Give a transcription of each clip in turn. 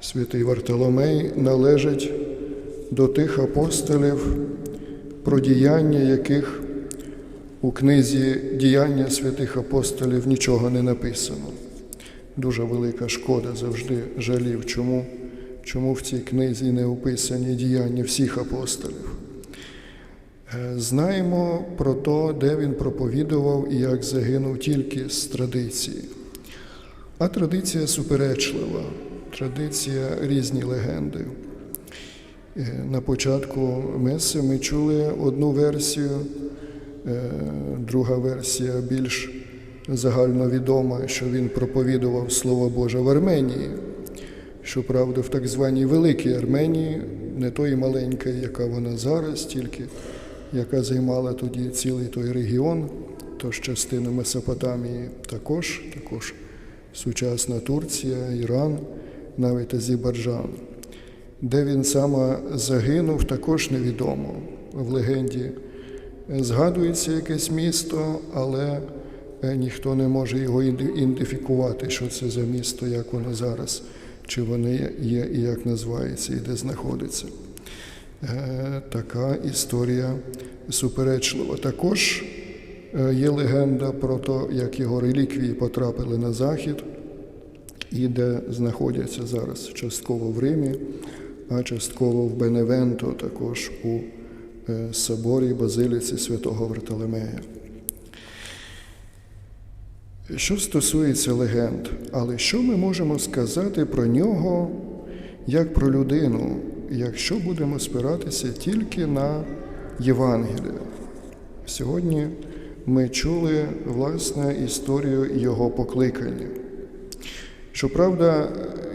Святий Вартоломей належить до тих апостолів, про діяння яких у книзі Діяння святих апостолів нічого не написано. Дуже велика шкода завжди жалів, чому, чому в цій книзі не описані діяння всіх апостолів. Е, Знаємо про те, де він проповідував і як загинув тільки з традиції. А традиція суперечлива, традиція різні легенди. Е, На початку меси ми чули одну версію, е, друга версія більш загальновідома, що він проповідував Слово Боже в Арменії. Щоправда, в так званій Великій Арменії, не тої маленької, яка вона зараз, тільки яка займала тоді цілий той регіон, тож частину Месопотамії також, також сучасна Турція, Іран, навіть Азербайджан. Де він саме загинув, також невідомо. В легенді згадується якесь місто, але е, ніхто не може його ідентифікувати, що це за місто, як воно зараз, чи воно є- є і як називається, і де знаходиться. Е, Така історія суперечлива. Також е, є легенда про те, як його реліквії потрапили на захід і де знаходяться зараз частково в Римі, а частково в Беневенто, також у е, соборі Базиліці святого Вартоломея. Що стосується легенд, але що ми можемо сказати про нього як про людину, якщо будемо спиратися тільки на Євангелія? Сьогодні ми чули власне історію його покликання. Щоправда,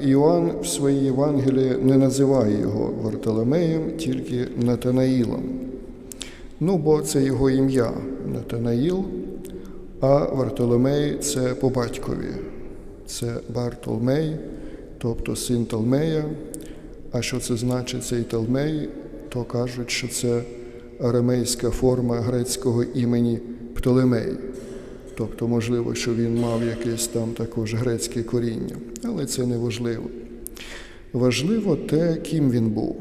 Іоанн в своїй Євангелії не називає його Вартоломеєм, тільки Натанаїлом. Ну, бо це його ім'я Натанаїл, а Вартоломей це по батькові. Це Бартолмей, тобто син Талмея. А що це значить цей Талмей, то кажуть, що це арамейська форма грецького імені Птолемей. Тобто, можливо, що він мав якесь там також грецьке коріння, але це не важливо. Важливо те, ким він був.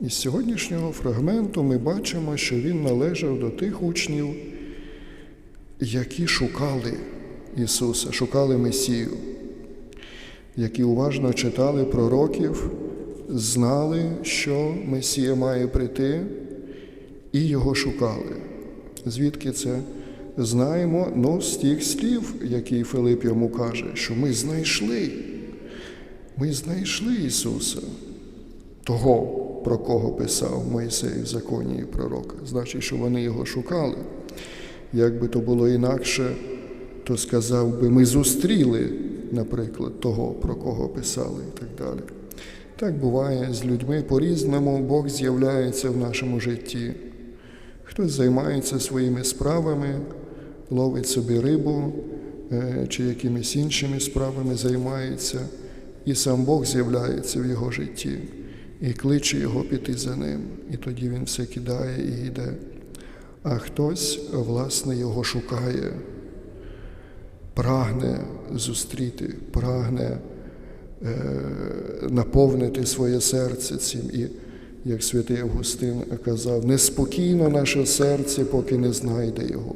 Із сьогоднішнього фрагменту ми бачимо, що він належав до тих учнів, які шукали Ісуса, шукали Месію, які уважно читали пророків, знали, що Месія має прийти, і його шукали. Звідки це знаємо? Ну, з тих слів, які Филип йому каже, що ми знайшли. Ми знайшли Ісуса, того, про кого писав Моїсей в законі і пророка. Значить, що вони його шукали. Якби то було інакше, то сказав би, ми зустріли, наприклад, того, про кого писали і так далі. Так буває з людьми по-різному, Бог з'являється в нашому житті. Хтось займається своїми справами, ловить собі рибу е, чи якимись іншими справами займається, і сам Бог з'являється в його житті і кличе його піти за ним. І тоді він все кидає і йде. А хтось, власне, його шукає, прагне зустріти, прагне е, наповнити своє серце цим. І, як святий Августин казав, неспокійно наше серце, поки не знайде його.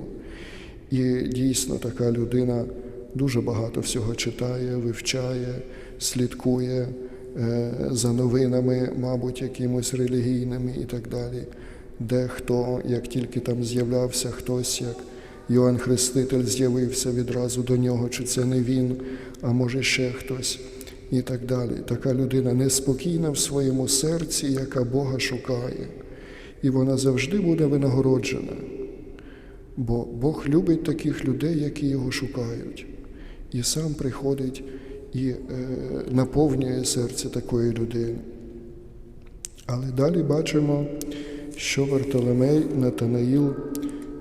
І дійсно така людина дуже багато всього читає, вивчає, слідкує е, за новинами, мабуть, якимось релігійними і так далі. Дехто, як тільки там з'являвся хтось, як Йоанн Хреститель з'явився відразу до нього, чи це не він, а може ще хтось, і так далі. Така людина неспокійна в своєму серці, яка Бога шукає, і вона завжди буде винагороджена. Бо Бог любить таких людей, які його шукають, і сам приходить і е, наповнює серце такої людини. Але далі бачимо, що Вартоломей Натанаїл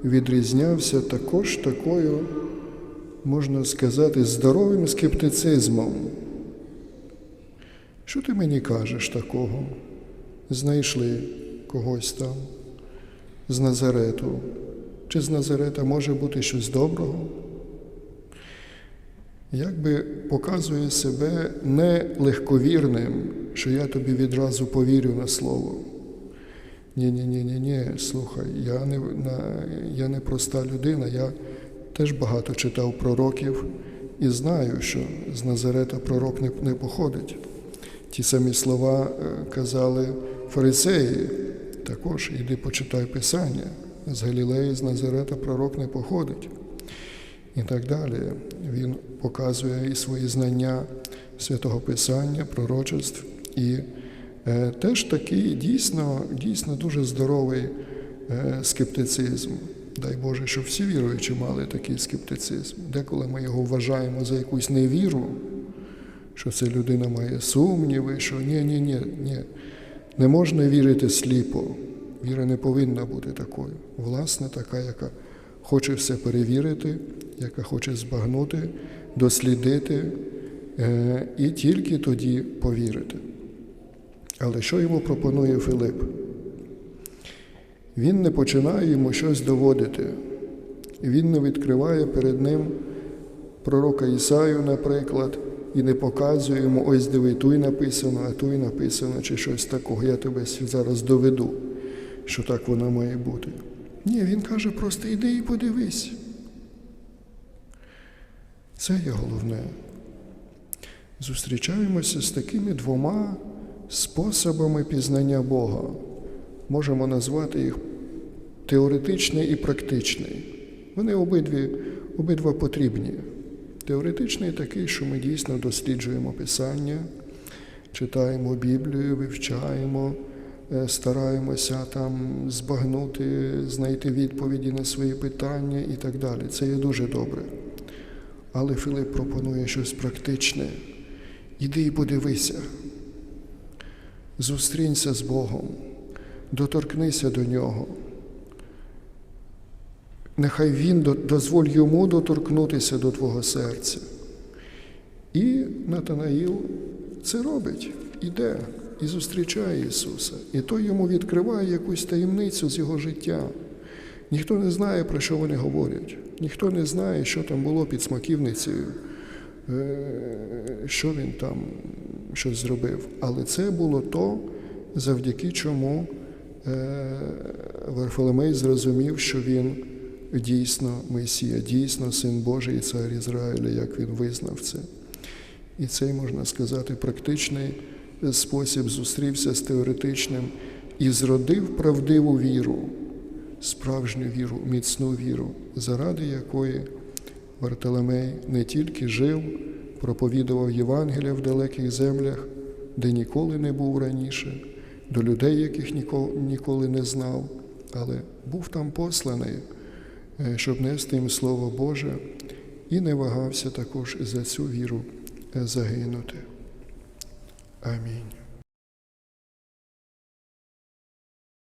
відрізнявся також такою, можна сказати, здоровим скептицизмом. Що ти мені кажеш такого? Знайшли когось там з Назарету. Чи з Назарета може бути щось доброго? якби показує себе не легковірним, що я тобі відразу повірю на слово. Ні, ні, ні, ні, ні, слухай, я не, на, я не проста людина, я теж багато читав пророків і знаю, що з Назарета пророк не, не походить. Ті самі слова е, казали фарисеї, також іди почитай Писання. З Галілеї, з Назарета пророк не походить. І так далі. Він показує і свої знання святого Писання, пророчеств, і е, теж такий дійсно, дійсно дуже здоровий е, скептицизм. Дай Боже, щоб всі віруючі мали такий скептицизм. Деколи ми його вважаємо за якусь невіру, що ця людина має сумніви, що ні, ні, ні, ні. Не можна вірити сліпо. Віра не повинна бути такою. Власне, така, яка хоче все перевірити, яка хоче збагнути, дослідити е, і тільки тоді повірити. Але що йому пропонує Филип? Він не починає йому щось доводити. Він не відкриває перед ним пророка Ісаю, наприклад, і не показує йому, ось диви, туй написано, а туй написано, чи щось такого. Я тебе зараз доведу, що так воно має бути. Ні, він каже просто іди і подивись. Це є головне. Зустрічаємося з такими двома способами пізнання Бога. Можемо назвати їх теоретичний і практичний. Вони обидві, обидва потрібні. Теоретичний такий, що ми дійсно досліджуємо Писання, читаємо Біблію, вивчаємо, стараємося там збагнути, знайти відповіді на свої питання і так далі. Це є дуже добре. Але Филип пропонує щось практичне. Іди і подивися. Зустрінься з Богом, доторкнися до Нього. Нехай Він дозволь йому доторкнутися до твого серця. І Натанаїл це робить, іде і зустрічає Ісуса. І той йому відкриває якусь таємницю з його життя. Ніхто не знає, про що вони говорять. Ніхто не знає, що там було під смаківницею, що він там щось зробив. Але це було то, завдяки чому Варфоломей зрозумів, що він дійсно Месія, дійсно Син Божий і цар Ізраїля, як він визнав це. І цей, можна сказати, практичний спосіб зустрівся з теоретичним і зродив правдиву віру, справжню віру, міцну віру, заради якої Вартоломей не тільки жив, проповідував Євангелія в далеких землях, де ніколи не був раніше, до людей, яких ніколи не знав, але був там посланий, щоб нести їм Слово Боже, і не вагався також за цю віру загинути. Аминь.